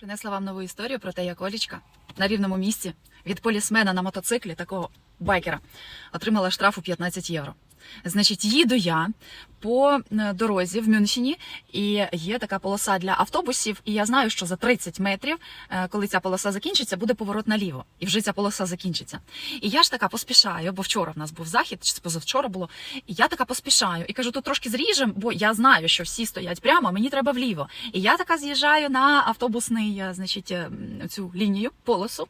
Принесла вам нову історію про те, як Олічка на рівному місці від полісмена на мотоциклі, такого байкера, отримала штраф у 15 євро. Значить, їду я по е, дорозі в Мюнхені, і є така полоса для автобусів. І я знаю, що за 30 метрів, е, коли ця полоса закінчиться, буде поворот наліво, і вже ця полоса закінчиться. І я ж така поспішаю, бо вчора в нас був захід, чи позавчора було. І я така поспішаю і кажу, тут трошки зріжем, бо я знаю, що всі стоять прямо, а мені треба вліво. І я така з'їжджаю на автобусний, е, значить, цю лінію, полосу.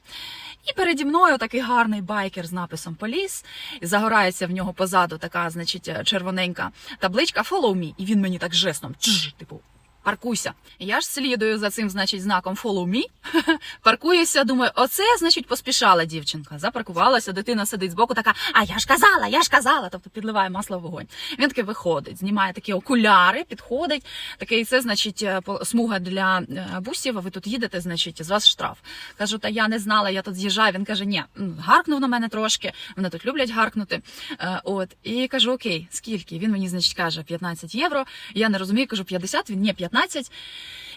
І переді мною такий гарний байкер з написом Поліс. Загорається в нього позаду така, значить, е, червоненька табличка Follow me. І він мені так жестом, чж, типу. Паркуйся. Я ж слідую за цим, значить, знаком Follow me. Паркуюся, думаю, оце, значить, поспішала дівчинка. Запаркувалася, дитина сидить збоку, така, а я ж казала, я ж казала. Тобто підливає масло в вогонь. Він таки виходить, знімає такі окуляри, підходить. Такий, це, значить, е, смуга для е, бусів, а ви тут їдете, значить, з вас штраф. Кажу, та я не знала, я тут з'їжджаю. Він каже, ні, гаркнув на мене трошки, вони тут люблять гаркнути. Е, От, і кажу, окей, скільки? Він мені, значить, каже 15 євро. Я не розумію, кажу 50, він ні, 15.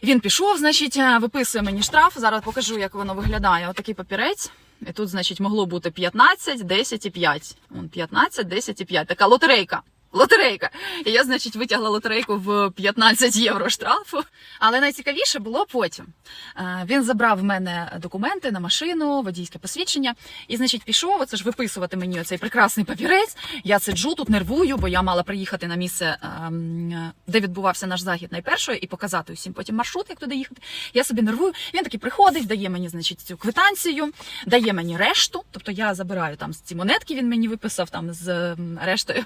Він пішов, значить, е, виписує мені штраф. Зараз покажу, як воно виглядає. Отакий папірець. І тут, значить, могло бути 15, 10 і 5. 15, 10 і 5. Така лотерейка. Лотерейка. І я, значить, витягла лотерейку в 15 євро штрафу. Але найцікавіше було потім. Е, Він забрав в мене документи на машину, водійське посвідчення, і, значить, пішов оце ж виписувати мені оцей прекрасний папірець. Я сиджу тут, нервую, бо я мала приїхати на місце, ем, де відбувався наш захід найпершою, і показати усім потім маршрут, як туди їхати. Я собі нервую. Він такий приходить, дає мені, значить, цю квитанцію, дає мені решту. Тобто я забираю там ці монетки, він мені виписав там з ем, рештою.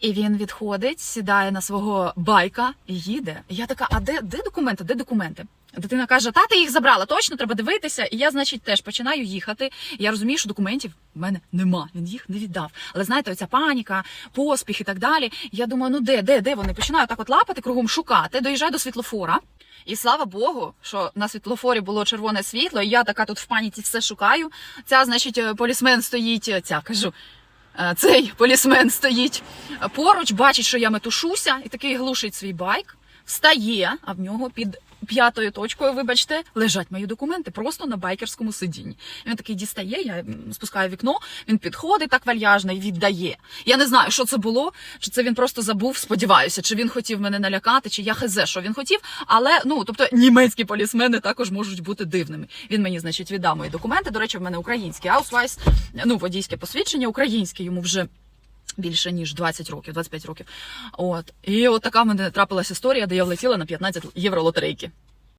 І він відходить, сідає на свого байка і їде. І я така: а де, де документи? Де документи? Дитина каже: Та ти їх забрала, точно треба дивитися. І я, значить, теж починаю їхати. І я розумію, що документів в мене нема. Він їх не віддав. Але знаєте, оця паніка, поспіх і так далі. Я думаю, ну де, де, де вони? Починаю так от лапати, кругом шукати, доїжджаю до світлофора. І слава Богу, що на світлофорі було червоне світло, і я така тут в паніці все шукаю. Ця, значить, е, полісмен стоїть, е, ця кажу. Е, Цей полісмен стоїть поруч, бачить, що я метушуся, і такий глушить свій байк, встає, а в нього під п'ятою точкою, вибачте, лежать мої документи просто на байкерському сидінні. Він такий дістає, я спускаю вікно, він підходить так вальяжно і віддає. Я не знаю, що це було, чи це він просто забув, сподіваюся, чи він хотів мене налякати, чи я хезе, що він хотів. Але ну, тобто, німецькі полісмени також можуть бути дивними. Він мені, значить, віддав мої документи. До речі, в мене український аусвайс, ну водійське посвідчення, українське йому вже. Більше ніж 20 років, 25 років. От і от така в мене трапилась історія, де я влетіла на 15 євро лотерейки.